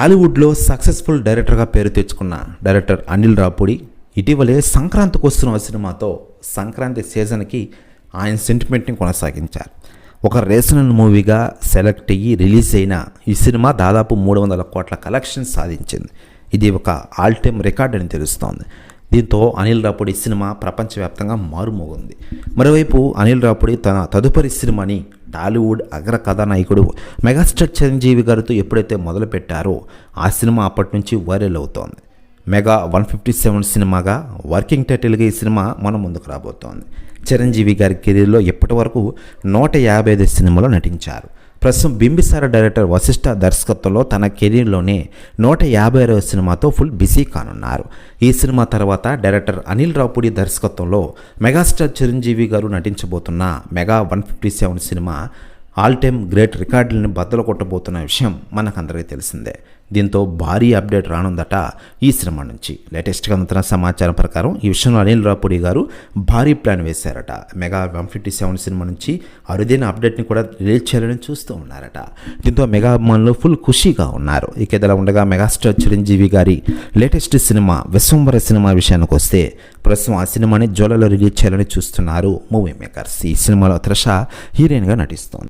టాలీవుడ్లో సక్సెస్ఫుల్ డైరెక్టర్గా పేరు తెచ్చుకున్న డైరెక్టర్ అనిల్ రాపుడి ఇటీవలే సంక్రాంతికి వస్తున్న సినిమాతో సంక్రాంతి సీజన్కి ఆయన సెంటిమెంట్ని కొనసాగించారు. ఒక రేషనల్ మూవీగా సెలెక్ట్ అయ్యి రిలీజ్ అయిన ఈ సినిమా దాదాపు మూడు వందల కోట్ల కలెక్షన్ సాధించింది. ఇది ఒక ఆల్ టైమ్ రికార్డ్ అని తెలుస్తోంది. దీంతో అనిల్ రాపుడి సినిమా ప్రపంచవ్యాప్తంగా మారుమోగింది. మరోవైపు అనిల్ రాపుడి తన తదుపరి సినిమాని టాలీవుడ్ అగ్ర కథానాయకుడు మెగాస్టార్ చిరంజీవి గారితో ఎప్పుడైతే మొదలుపెట్టారో ఆ సినిమా అప్పటి నుంచి వైరల్ అవుతోంది. మెగా వన్ ఫిఫ్టీ సెవెన్ సినిమాగా వర్కింగ్ టైటిల్గా ఈ సినిమా మన ముందుకు రాబోతోంది. చిరంజీవి గారి కెరీర్లో ఇప్పటి వరకు నూట యాభై ఐదు సినిమాలో నటించారు. ప్రస్తుతం బింబిసార డైరెక్టర్ వశిష్ఠ దర్శకత్వంలో తన కెరీర్లోనే నూట యాభై అరవై సినిమాతో ఫుల్ బిజీ కానున్నారు. ఈ సినిమా తర్వాత డైరెక్టర్ అనిల్ రావుపూడి దర్శకత్వంలో మెగాస్టార్ చిరంజీవి గారు నటించబోతున్న మెగా వన్ ఫిఫ్టీ సెవెన్ సినిమా ఆల్ టైమ్ గ్రేట్ రికార్డులను బద్దలు కొట్టబోతున్న విషయం మనకందరికీ తెలిసిందే. దీంతో భారీ అప్డేట్ రానుందట ఈ సినిమా నుంచి. లేటెస్ట్గా అందుతున్న సమాచారం ప్రకారం ఈ విషయంలో అనిల్ రాపుడి గారు భారీ plan వేశారట. Mega one fifty seven cinema నుంచి అరుదైన అప్డేట్ని కూడా రిలీజ్ చేయాలని చూస్తూ ఉన్నారట. దీంతో మెగా అభిమానులు ఫుల్ ఖుషీగా ఉన్నారు. ఇక ఇదిలా ఉండగా మెగాస్టార్ చిరంజీవి గారి లేటెస్ట్ సినిమా విశ్వంబర సినిమా విషయానికి వస్తే ప్రస్తుతం ఆ సినిమాని జూలైలో రిలీజ్ చేయాలని చూస్తున్నారు మూవీ మేకర్స్. ఈ సినిమాలో త్రిష హీరోయిన్గా నటిస్తోంది.